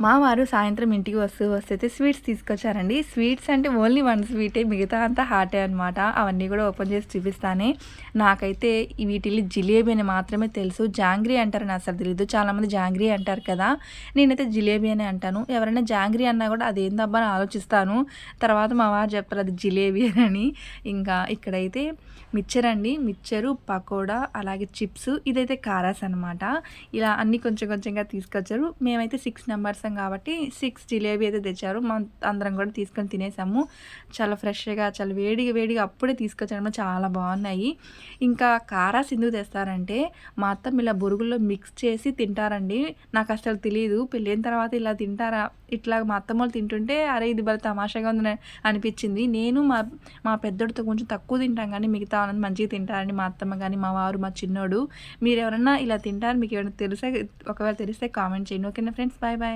మా వారు సాయంత్రం ఇంటికి వస్తూ వస్తే స్వీట్స్ తీసుకొచ్చారండి. స్వీట్స్ అంటే ఓన్లీ వన్ స్వీటే మిగతా అంతా హాటే అనమాట అవన్నీ కూడా ఓపెన్ చేసి చూపిస్తానే. నాకైతే వీటిని జిలేబీ అని మాత్రమే తెలుసు. జాంగ్రీ అంటారని అసలు తెలియదు చాలామంది జాంగ్రీ అంటారు కదా. నేనైతే జిలేబీ అని అంటాను. ఎవరైనా జాంగ్రీ అన్నా కూడా అదేందబ్బా అని ఆలోచిస్తాను. తర్వాత మా వారు చెప్తారు అది జిలేబీ అని ఇంకా ఇక్కడైతే మిక్చర్ అండి. మిక్చరు పకోడా అలాగే చిప్స్. ఇదైతే కారాస్ అనమాట ఇలా అన్నీ కొంచెం కొంచెంగా తీసుకొచ్చారు. మేమైతే సిక్స్ నెంబర్స్ కాబట్టి సిక్స్ జిలేబీ అయితే తెచ్చారు. మనం అందరం కూడా తీసుకొని తినేసాము. చాలా ఫ్రెష్గా చాలా వేడిగా వేడిగా అప్పుడే తీసుకొచ్చాము చాలా బాగున్నాయి. ఇంకా కారాస్ ఎందుకు తెస్తారంటే మా అత్తం ఇలా బురుగుల్లో మిక్స్ చేసి తింటారండి. నాకు అసలు తెలియదు పెళ్ళైన తర్వాత ఇలా తింటారా? ఇట్లా మా అత్తమ్మ వాళ్ళు తింటుంటే అరే ఇది భలే తమాషాగా ఉందని అనిపించింది. నేను మా మా పెద్దోడితో కొంచెం తక్కువ తింటాం కానీ మిగతా వాళ్ళని మంచిగా తింటారని మా అత్తమ్మ కానీ మా వారు మా చిన్నోడు. మీరు ఎవరన్నా ఇలా తింటారు మీకు ఏమైనా తెలిసే? ఒకవేళ తెలిస్తే కామెంట్ చేయండి. ఓకేనా ఫ్రెండ్స్? Bye bye.